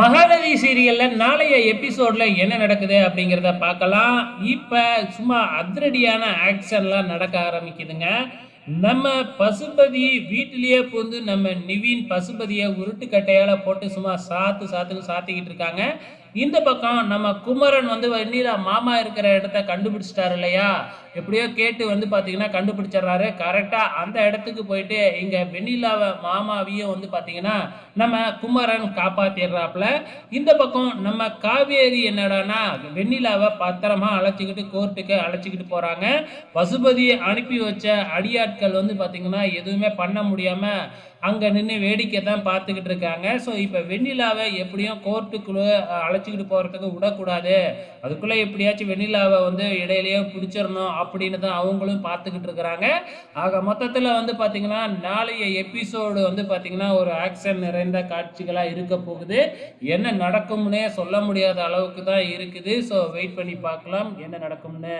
மகாநதி சீரியலில் நாளைய எபிசோடில் என்ன நடக்குது அப்படிங்கிறத பார்க்கலாம். இப்போ சும்மா அதிரடியான ஆக்ஷன்லாம் நடக்க ஆரம்பிக்குதுங்க. நம்ம பசுபதி வீட்டிலேயே புகுந்து நம்ம நிவின் பசுபதியை உருட்டுக்கட்டையால் போட்டு சும்மா சாத்து சாத்துன்னு சாத்திக்கிட்டு இருக்காங்க. இந்த பக்கம் நம்ம குமரன் வந்து வெண்ணிலா மாமா இருக்கிற இடத்த கண்டுபிடிச்சிட்டாரு இல்லையா? எப்படியோ கேட்டு வந்து பார்த்தீங்கன்னா கண்டுபிடிச்சிடுறாரு. கரெக்டாக அந்த இடத்துக்கு போயிட்டு இங்கே வெண்ணிலாவை மாமாவையும் வந்து பார்த்தீங்கன்னா நம்ம குமரன் காப்பாத்திடுறாப்புல. இந்த பக்கம் நம்ம காவேரி என்னடான்னா வெண்ணிலாவை பத்திரமா அழைச்சிக்கிட்டு கோர்ட்டுக்கு அழைச்சிக்கிட்டு போகிறாங்க பசுபதி அனுப்பி வச்ச அடியாட்கள் வந்து பார்த்தீங்கன்னா எதுவுமே பண்ண முடியாமல் அங்கே நின்று வேடிக்கை தான் பார்த்துக்கிட்டு இருக்காங்க. ஸோ இப்போ வெண்ணிலாவை எப்படியும் கோர்ட்டுக்குள்ளே அழைச்சிக்கிட்டு போகிறதுக்கு விடக்கூடாது. அதுக்குள்ளே எப்படியாச்சும் வெண்ணிலாவை வந்து இடையிலேயே பிடிச்சிடணும் அப்படின்னு தான் அவங்களும் பார்த்துக்கிட்டு இருக்கிறாங்க. ஆக மொத்தத்தில் வந்து பார்த்திங்கன்னா நாளைய எபிசோடு வந்து பார்த்திங்கன்னா ஒரு ஆக்ஷன் நிறைந்த காட்சிகளாக இருக்க போகுது. என்ன நடக்கும்னே சொல்ல முடியாத அளவுக்கு தான் இருக்குது. ஸோ வெயிட் பண்ணி பார்க்கலாம். என்ன நடக்கும்னு.